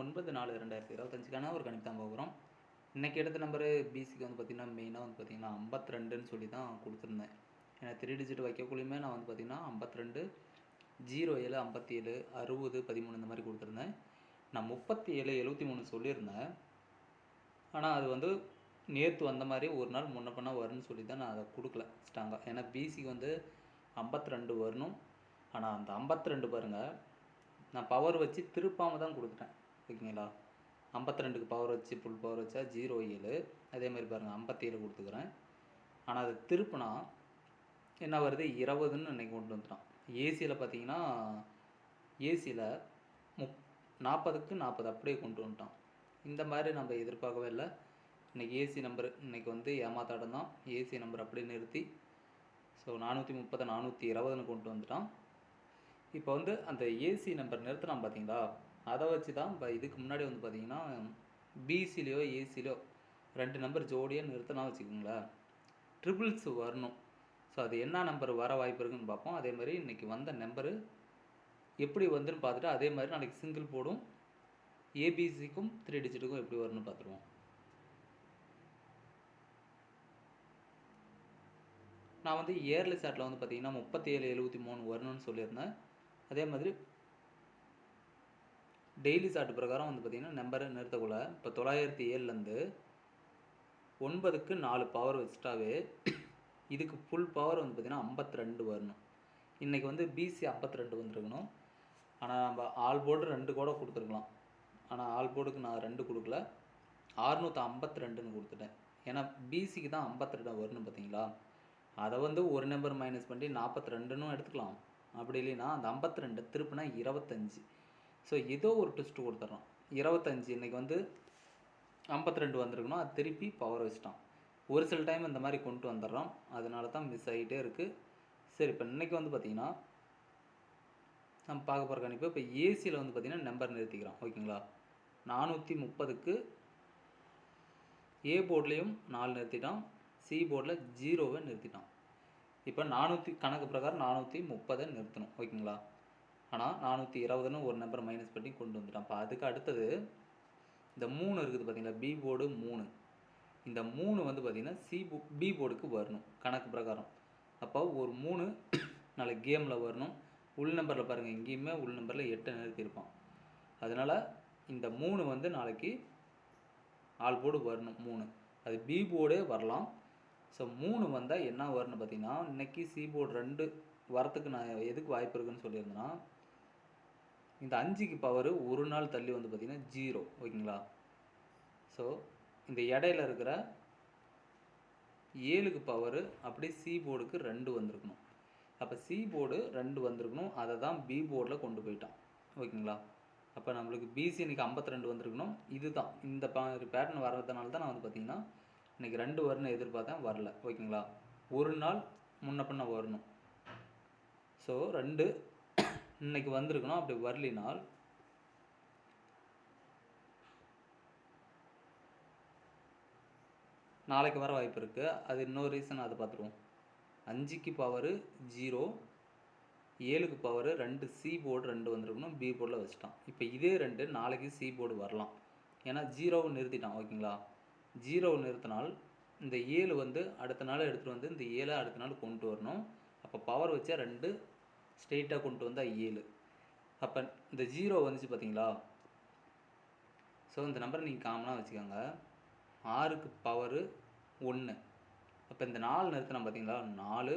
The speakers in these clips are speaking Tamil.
ஒன்பது நாலு ரெண்டாயிரத்தி இருபத்தஞ்சுக்கான ஒரு கணிப்பு தான் பார்க்குறோம் இன்றைக்கி எடுத்த நம்பரு பிசிக்கு வந்து பார்த்திங்கன்னா மெயினாக வந்து பார்த்திங்கன்னா ஐம்பத்தி ரெண்டுன்னு சொல்லி தான் கொடுத்துருந்தேன். ஏன்னா த்ரீ டிஜிட் வைக்கக்குள்ளேயுமே நான் வந்து பார்த்திங்கன்னா ஐம்பத்தி ரெண்டு ஜீரோ ஏழு ஐம்பத்தி ஏழு அறுபது பதிமூணு இந்த மாதிரி கொடுத்துருந்தேன். நான் முப்பத்தி ஏழு எழுபத்தி மூணு சொல்லியிருந்தேன். ஆனால் அது வந்து நேற்று வந்த மாதிரி ஒரு நாள் முன்ன பண்ண வரும்னு சொல்லி தான் நான் அதை கொடுக்கல ஸ்ட்ராங்காக ஏன்னா பிசிக்கு வந்து ஐம்பத்தி ரெண்டு வரணும். ஆனால் அந்த ஐம்பத்தி ரெண்டு பாருங்கள் நான் பவர் வச்சு திருப்பாமல் தான் கொடுத்துட்டேன். ஓகேங்களா? ஐம்பத்தி ரெண்டுக்கு பவர் வச்சு ஃபுல் பவர் வச்சா ஜீரோ ஏழு. அதே மாதிரி பாருங்கள் ஐம்பத்தி ஏழு கொடுத்துக்கிறேன். ஆனால் அது திருப்பினா என்ன வருது? இருபதுன்னு இன்றைக்கி கொண்டு வந்துட்டான். ஏசியில் பார்த்தீங்கன்னா ஏசியில் முப் நாற்பதுக்கு நாற்பது அப்படியே கொண்டு வந்துட்டான். இந்த மாதிரி நம்ம எதிர்பார்க்கவே இல்லை. இன்றைக்கி ஏசி நம்பர் இன்றைக்கி வந்து ஏமாத்தாடம் தான். ஏசி நம்பர் அப்படியே நிறுத்தி ஸோ நானூற்றி முப்பது நானூற்றி இருபதுன்னு கொண்டு வந்துட்டான். இப்போ வந்து அந்த ஏசி நம்பர் நிறுத்தினான் பார்த்தீங்களா அதை வச்சு தான் இப்போ இதுக்கு முன்னாடி வந்து பார்த்தீங்கன்னா பிசிலையோ ஏசிலையோ ரெண்டு நம்பர் ஜோடியாக நிறுத்தினா வச்சுக்கோங்களேன். ட்ரிபிள்ஸ் வரணும். ஸோ அது என்ன நம்பர் வர வாய்ப்பு இருக்குன்னு பார்ப்போம். அதே மாதிரி இன்றைக்கி வந்த நம்பரு எப்படி வந்துன்னு பார்த்துட்டு அதே மாதிரி நாளைக்கு சிங்கிள் போடும். ஏபிசிக்கும் த்ரீ டிஜிட்டுக்கும் எப்படி வரும்னு பார்த்துருவோம். நான் வந்து இயர்லி சாட்டில் வந்து பார்த்தீங்கன்னா முப்பத்தி ஏழு எழுபத்தி மூணு வரணும்னு சொல்லியிருந்தேன். அதே மாதிரி டெய்லி சாட்டு பிரகாரம் வந்து பார்த்திங்கன்னா நம்பரை நிறுத்தக்குள்ள. இப்போ தொள்ளாயிரத்தி ஏழுலேருந்து ஒன்பதுக்கு நாலு பவர் வச்சுட்டாவே இதுக்கு ஃபுல் பவர் வந்து பார்த்திங்கன்னா ஐம்பத்தி ரெண்டு வரணும். இன்றைக்கி வந்து பிசி ஐம்பத்தி ரெண்டு வந்திருக்கணும். ஆனால் நம்ம ஆல் போர்டு ரெண்டு கூட கொடுத்துருக்கலாம். ஆனால் ஆல் போர்டுக்கு நான் ரெண்டு கொடுக்கல. ஆறுநூற்றி ஐம்பத்தி ரெண்டுன்னு கொடுத்துட்டேன். ஏன்னா பிசிக்கு தான் ஐம்பத்தி ரெண்டு வரணும் பார்த்தீங்களா அதை வந்து ஒரு நம்பர் மைனஸ் பண்ணி நாற்பத்தி ரெண்டுன்னு எடுத்துக்கலாம். அப்படி இல்லைன்னா அந்த ஐம்பத்தி ரெண்டு திருப்பினா இருபத்தஞ்சி. ஸோ ஏதோ ஒரு ட்விஸ்ட் கொடுத்துட்றோம். இருபத்தஞ்சி இன்றைக்கி வந்து ஐம்பத்தி ரெண்டு வந்திருக்கணும். அது திருப்பி பவர் வச்சுட்டான் ஒரு சில டைம் இந்த மாதிரி கொண்டு வந்துடுறோம். அதனால தான் மிஸ் ஆகிட்டே இருக்குது சரி இப்போ இன்றைக்கி வந்து பார்த்திங்கன்னா நம்ம பார்க்க போகிற கணிப்பு இப்போ ஏசியில் வந்து பார்த்திங்கன்னா நம்பர் நிறுத்திக்கிறோம். ஓகேங்களா? நானூற்றி முப்பதுக்கு ஏ போர்ட்லேயும் நாலு நிறுத்திட்டான் சி போர்டில் ஜீரோவை நிறுத்திட்டான் இப்போ நானூற்றி கணக்கு பிரகாரம் நானூற்றி முப்பதை நிறுத்தணும். ஓகேங்களா? ஆனால் நானூற்றி இருபதுன்னு ஒரு நம்பர் மைனஸ் பண்ணி கொண்டு வந்துட்டான். இப்போ அதுக்கு அடுத்தது இந்த மூணு இருக்குது பார்த்தீங்களா பி போர்டு மூணு. இந்த மூணு வந்து பார்த்திங்கன்னா சி போ பி போர்டுக்கு வரணும் கணக்கு பிரகாரம். அப்போ ஒரு மூணு நாளைக்கு கேமில் வரணும். உள் நம்பரில் பாருங்கள் எங்கேயுமே உள் நம்பரில் எட்டை நிறுத்தியிருப்பான். அதனால் இந்த மூணு வந்து நாளைக்கு ஆல் போர்டு வரணும் மூணு. அது பி போர்டே வரலாம். ஸோ மூணு வந்தால் என்ன வரும்னு பார்த்தீங்கன்னா இன்றைக்கி சி போர்டு ரெண்டு வரத்துக்கு நான் எதுக்கு வாய்ப்பு இருக்குன்னு சொல்லியிருந்தேன்னா இந்த அஞ்சுக்கு பவர் ஒரு நாள் தள்ளி வந்து பார்த்திங்கன்னா ஜீரோ ஓகேங்களா? ஸோ இந்த இடையில இருக்கிற ஏழுக்கு பவர் அப்படியே சி போர்டுக்கு ரெண்டு வந்திருக்கணும். அப்போ சி போர்டு ரெண்டு வந்திருக்கணும். அதை தான் பி போர்டில் கொண்டு போயிட்டான். ஓகேங்களா? அப்போ நம்மளுக்கு பிசி இன்னைக்கு ஐம்பத்தி ரெண்டு வந்திருக்கணும். இதுதான். இந்த பேட்டர்ன் வர்றதுனால தான் நான் வந்து பார்த்திங்கன்னா இன்றைக்கி ரெண்டு வரணும் எதிர்பார்த்தேன் வரல. ஓகேங்களா? ஒரு நாள் முன்ன பின்ன வரணும். ஸோ ரெண்டு இன்னைக்கு வந்திருக்கணும். அப்படி வரலினால் நாளைக்கு வர வாய்ப்பு இருக்குது அது இன்னொரு ரீசன் அதை பார்த்துருவோம். அஞ்சுக்கு பவரு ஜீரோ ஏழுக்கு பவர் ரெண்டு சி போர்டு ரெண்டு வந்திருக்கணும். பி போர்டில் வச்சுட்டான். இப்போ இதே ரெண்டு நாளைக்கு சி போர்டு வரலாம். ஏன்னா ஜீரோவை நிறுத்திட்டான் ஓகேங்களா ஜீரோவை நிறுத்தினால் இந்த ஏழு வந்து அடுத்த நாள் எடுத்துகிட்டு வந்து இந்த ஏழை அடுத்த நாள் கொண்டு வரணும். அப்போ பவர் வச்சா ரெண்டு ஸ்ட்ரெயிட்டாக கொண்டு வந்தால் ஏழு. அப்போ இந்த ஜீரோ வந்துச்சு பார்த்தீங்களா ஸோ இந்த நம்பரை நீங்கள் காமனாக வச்சுக்கோங்க. ஆறுக்கு பவரு ஒன்று அப்போ இந்த நாலு நிறுத்தினா பார்த்தீங்களா நாலு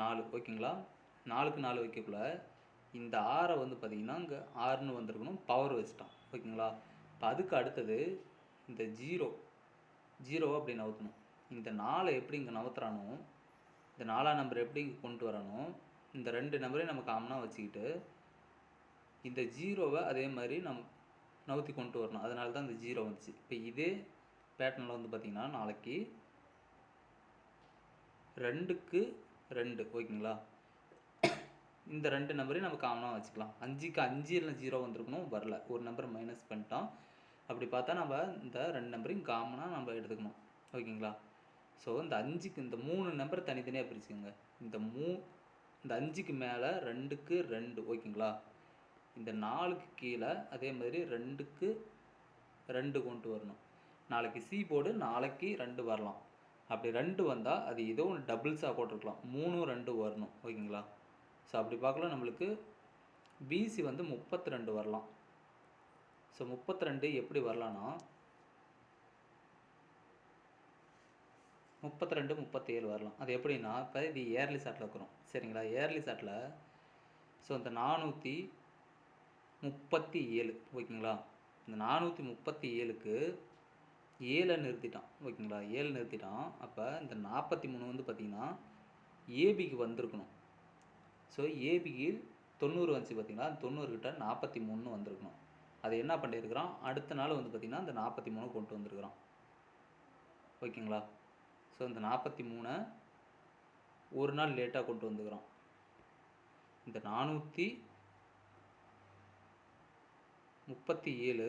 நாலு. ஓகேங்களா? நாலுக்கு நாலு வைக்கக்குள்ள இந்த ஆறை வந்து பார்த்தீங்கன்னா இங்கே ஆறுன்னு வந்திருக்கணும். பவர் வச்சுட்டான் ஓகேங்களா? இப்போ அதுக்கு அடுத்தது இந்த ஜீரோ. ஜீரோவை அப்படி நவுத்தணும். இந்த நாலை எப்படி இங்கே நவுத்துறானோ இந்த நாலாம் நம்பர் எப்படி இங்கே கொண்டு வரானோ இந்த ரெண்டு நம்பரையும் நம்ம காமனாக வச்சுக்கிட்டு இந்த ஜீரோவை அதே மாதிரி நம் நவுத்தி கொண்டு வரணும். அதனால தான் இந்த ஜீரோ வந்துச்சு. இப்போ இதே பேட்டர்னில் வந்து பார்த்திங்கன்னா நாளைக்கு ரெண்டுக்கு ரெண்டு ஓகேங்களா? இந்த ரெண்டு நம்பரையும் நம்ம காமனாக வச்சுக்கலாம். அஞ்சுக்கு அஞ்சு இல்லை ஜீரோ வந்திருக்கணும் வரல. ஒரு நம்பர் மைனஸ் பண்ணிட்டோம். அப்படி பார்த்தா நம்ம இந்த ரெண்டு நம்பரையும் காமனாக நம்ம எடுத்துக்கணும். ஓகேங்களா? ஸோ இந்த அஞ்சுக்கு இந்த மூணு நம்பர் தனித்தனியாக பிரிச்சுக்கோங்க. இந்த மூ இந்த அஞ்சுக்கு மேலே ரெண்டுக்கு ரெண்டு ஓகேங்களா? இந்த நாலுக்கு கீழே அதே மாதிரி ரெண்டுக்கு ரெண்டு கொண்டு வரணும். நாளைக்கு சி போர்டு நாளைக்கு ரெண்டு வரலாம். அப்படி ரெண்டு வந்தால் அது ஏதோ ஒன்று டபுள்ஸாக போட்டிருக்கலாம். மூணும் ரெண்டு வரணும் ஓகேங்களா? ஸோ அப்படி பார்க்கலாம் நம்மளுக்கு. பிசி வந்து முப்பத்தி ரெண்டு வரலாம். ஸோ முப்பத்தி ரெண்டு எப்படி வரலான்னா முப்பத்தி ரெண்டு முப்பத்தேழு வரலாம். அது எப்படின்னா இப்போ இது ஏர்லி சாட்டில் இருக்கிறோம் சரிங்களா? ஏர்லி சாட்டில் ஸோ இந்த நானூற்றி முப்பத்தி ஏழு ஓகேங்களா? இந்த நானூற்றி முப்பத்தி ஏழுக்கு ஏழை நிறுத்திட்டான் ஓகேங்களா? ஏழு நிறுத்திட்டான். அப்போ இந்த நாற்பத்தி மூணு வந்து பார்த்திங்கன்னா ஏபிக்கு வந்திருக்கணும். ஸோ ஏபிக்கு தொண்ணூறு வந்துச்சு பார்த்தீங்களா அந்த தொண்ணூறுக்கிட்ட நாற்பத்தி மூணு வந்திருக்கணும். அது என்ன பண்ணியிருக்கிறான்? அடுத்த நாள் வந்து பார்த்திங்கன்னா இந்த நாற்பத்தி மூணு கொண்டு வந்திருக்கிறான். ஓகேங்களா? ஸோ இந்த நாற்பத்தி மூணை ஒரு நாள் லேட்டாக கொண்டு வந்துக்கிறோம். இந்த நானூற்றி முப்பத்தி ஏழு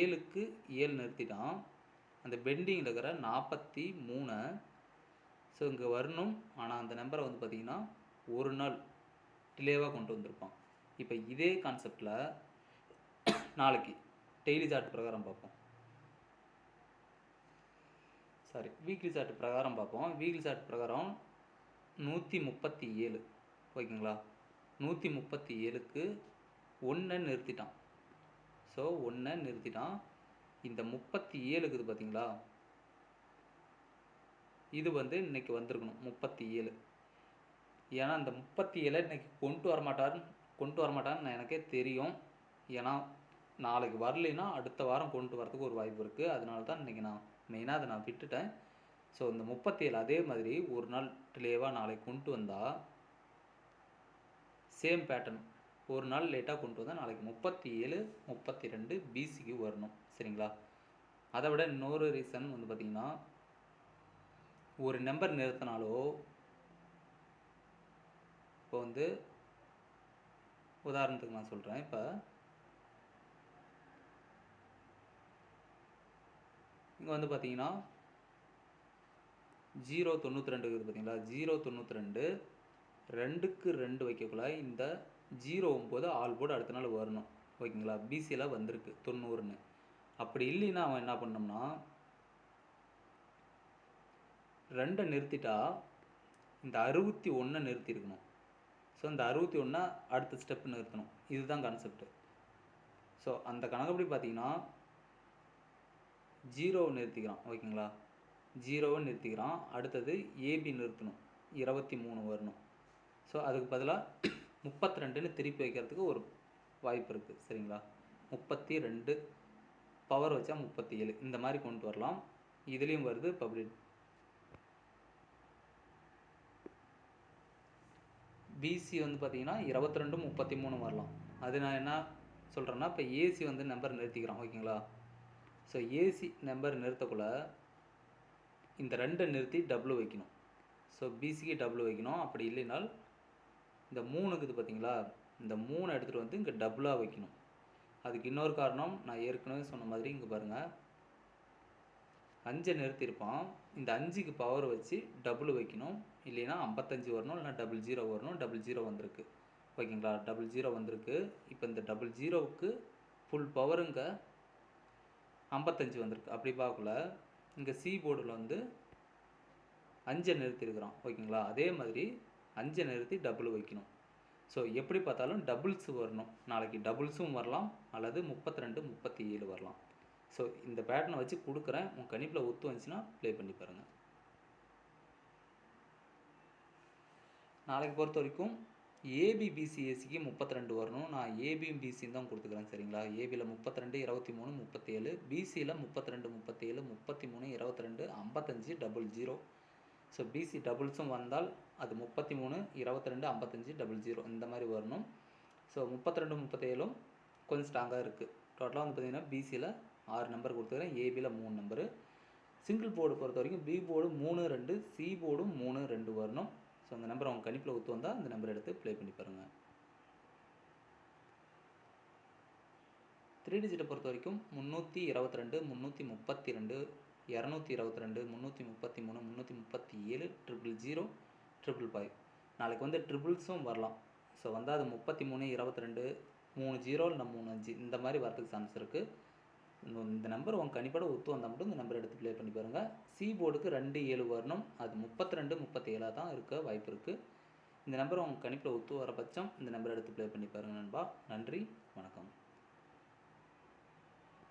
ஏழுக்கு ஏழு நிறுத்திட்டான் அந்த பெண்டிங்கில் இருக்கிற நாற்பத்தி மூணை ஸோ இங்கே வரணும். ஆனால் அந்த நம்பரை வந்து பார்த்திங்கன்னா ஒரு நாள் டிலேவாக கொண்டு வந்திருப்பான் இப்போ இதே கான்செப்டில் நாளைக்கு டெய்லி சார்ட் பிரகாரம் பார்ப்போம். சாரி வீக்லி சார்ட் பிரகாரம் பார்ப்போம். வீக்லி சார்ட் பிரகாரம் நூற்றி முப்பத்தி ஏழு ஓகேங்களா? நூற்றி முப்பத்தி ஏழுக்கு ஒன்றை நிறுத்திட்டான். ஸோ ஒன்றை நிறுத்திட்டான். இந்த முப்பத்தி ஏழுக்கு இது பார்த்தீங்களா? இது வந்து இன்னைக்கு வந்திருக்கணும் முப்பத்தி ஏழு ஏன்னா இந்த முப்பத்தி ஏழை இன்னைக்கு கொண்டு வரமாட்டாருன்னு கொண்டு வரமாட்டான்னு எனக்கே தெரியும். ஏன்னா நாளைக்கு வரலைன்னா அடுத்த வாரம் கொண்டு வரதுக்கு ஒரு வாய்ப்பு இருக்குது அதனால தான் இன்றைக்கி நான் மெயினாக அதை நான் விட்டுட்டேன். ஸோ இந்த முப்பத்தி ஏழு அதே மாதிரி ஒரு நாள் டிலேவாக நாளைக்கு கொண்டு வந்தால் சேம் பேட்டர்ன் ஒரு நாள் லேட்டாக கொண்டு வந்தால் நாளைக்கு முப்பத்தி ஏழு முப்பத்தி ரெண்டு பிசிக்கு வரணும். சரிங்களா? அதை விட இன்னொரு ரீசன் வந்து பார்த்திங்கன்னா ஒரு நம்பர் நிறுத்தினாலோ இப்போ வந்து உதாரணத்துக்கு நான் சொல்கிறேன் இப்போ இங்கே வந்து பார்த்தீங்கன்னா ஜீரோ தொண்ணூற்றி ரெண்டு இருக்குது பார்த்தீங்களா ஜீரோ தொண்ணூற்றி ரெண்டு ரெண்டுக்கு ரெண்டு வைக்கக்குள்ள இந்த ஜீரோ ஒம்பது ஆல் போர்டு அடுத்த நாள் வரணும். ஓகேங்களா? பிசியில் வந்திருக்கு தொண்ணூறுன்னு. அப்படி இல்லைன்னா அவன் என்ன பண்ணோம்னா ரெண்டை நிறுத்திட்டா இந்த அறுபத்தி ஒன்றை நிறுத்தியிருக்கணும். ஸோ இந்த அறுபத்தி ஒன்றை அடுத்த ஸ்டெப் நிறுத்தணும். இதுதான் கான்செப்ட் ஸோ அந்த கணக்குப்படி பார்த்தீங்கன்னா ஜீரோவை நிறுத்திக்கிறான் ஓகேங்களா? ஜீரோவை நிறுத்திக்கிறான். அடுத்தது ஏபி நிறுத்தணும். இருபத்தி மூணு வரணும். ஸோ அதுக்கு பதிலாக முப்பத்தி ரெண்டுன்னு திருப்பி வைக்கிறதுக்கு ஒரு வாய்ப்பு இருக்குது சரிங்களா? முப்பத்தி ரெண்டு பவர் வச்சா முப்பத்தி ஏழு இந்த மாதிரி கொண்டு வரலாம். இதுலேயும் வருது பப்ளிக் பிசி வந்து பார்த்திங்கன்னா இருபத்தி ரெண்டு முப்பத்தி மூணு வரலாம். அது நான் என்ன சொல்கிறேன்னா இப்போ ஏசி வந்து நம்பர் நிறுத்திக்கிறோம் ஓகேங்களா? ஸோ ஏசி நம்பர் நிறுத்தக்குள்ள இந்த ரெண்டை நிறுத்தி டபுள் வைக்கணும். ஸோ பிசிக்கு டபுள் வைக்கணும். அப்படி இல்லைனால் இந்த மூணுக்கு இது பார்த்தீங்களா? இந்த மூணு எடுத்துகிட்டு வந்து இங்கே டபுளாக வைக்கணும். அதுக்கு இன்னொரு காரணம் நான் ஏற்கனவே சொன்ன மாதிரி இங்கே பாருங்கள் அஞ்சை நிறுத்தியிருப்பான். இந்த அஞ்சுக்கு பவர் வச்சு டபுள் வைக்கணும். இல்லைன்னா ஐம்பத்தஞ்சு வரணும் இல்லைனா டபுள் ஜீரோ வரணும் டபுள் ஜீரோ வந்திருக்கு. ஓகேங்களா? டபுள் ஜீரோ வந்திருக்கு. இப்போ இந்த டபுள் ஜீரோவுக்கு ஃபுல் பவருங்க ஐம்பத்தஞ்சு வந்திருக்கு. அப்படி பார்க்கல இங்கே சி போர்டில் வந்து அஞ்சை நிறுத்தியிருக்கிறோம். ஓகேங்களா? அதே மாதிரி அஞ்சை நிறுத்தி டபுள் வைக்கணும். ஸோ எப்படி பார்த்தாலும் டபுள்ஸ் வரணும். நாளைக்கு டபுள்ஸும் வரலாம். அல்லது முப்பத்தி ரெண்டு முப்பத்தி ஏழு வரலாம். ஸோ இந்த பேட்டர்னை வச்சு கொடுக்குறேன். உங்கள் கணிப்பில் ஒத்து வந்துச்சுன்னா ப்ளே பண்ணி பாருங்கள் நாளைக்கு பொறுத்த வரைக்கும் ஏபி பிசிஎஸ்சிக்கு முப்பத்தி ரெண்டு வரணும். நான் ஏபியும் பிசியும் தான் கொடுத்துக்கிறேன் சரிங்களா? ஏபியில் முப்பத்தி ரெண்டு இருபத்தி மூணு முப்பத்தேழு பிசியில் முப்பத்தி ரெண்டு முப்பத்தேழு முப்பத்தி மூணு இருபத்தி ரெண்டு ஐம்பத்தஞ்சு டபுள் ஜீரோ. ஸோ பிசி டபுள்ஸும் வந்தால் அது முப்பத்தி மூணு இருபத்தி ரெண்டு ஐம்பத்தஞ்சு டபுள் ஜீரோ. இந்த மாதிரி வரணும். ஸோ முப்பத்தி ரெண்டு முப்பத்தேழும் கொஞ்சம் ஸ்ட்ராங்காக இருக்குது டோட்டலாக வந்து பார்த்திங்கன்னா பிசியில் ஆறு நம்பர் கொடுத்துக்கிறேன். ஏபியில் மூணு நம்பரு சிங்கிள் போர்டு பொறுத்த வரைக்கும் பி போர்டு மூணு ரெண்டு சி போர்டும் மூணு ரெண்டு வரணும். ஸோ அந்த நம்பர் அவங்க கணிப்பில் ஒத்து வந்தால் அந்த நம்பர் எடுத்து ப்ளே பண்ணி பாருங்கள் த்ரீ டிஜிட்டை பொறுத்த வரைக்கும் முந்நூற்றி இருபத்தி ரெண்டு முந்நூற்றி முப்பத்தி ரெண்டு இரநூத்தி இருபத்தி ரெண்டு முந்நூற்றி முப்பத்தி மூணு முந்நூற்றி முப்பத்தி ஏழு ட்ரிபிள் ஜீரோ ட்ரிபிள் ஃபைவ் நாளைக்கு வந்து ட்ரிபிள்ஸும் வரலாம். ஸோ வந்து அது முப்பத்தி மூணு இருபத்தி ரெண்டு மூணு ஜீரோ இல்லை மூணு அஞ்சு இந்த மாதிரி வரதுக்கு சான்ஸ் இருக்குது இந்த நம்பர் உங்கள் கணிப்போட ஒத்து வந்தால் மட்டும் இந்த நம்பர் எடுத்து ப்ளே பண்ணி பாருங்கள் சி போர்டுக்கு ரெண்டு ஏழு வரணும். அது முப்பத்தி ரெண்டு முப்பத்தேழாக தான் இருக்க வாய்ப்பு இருக்குது இந்த நம்பர் உங்கள் கணிப்பில் ஒத்து வர பட்சம் இந்த நம்பர் எடுத்து ப்ளே பண்ணி பாருங்கள் நண்பா. நன்றி வணக்கம்.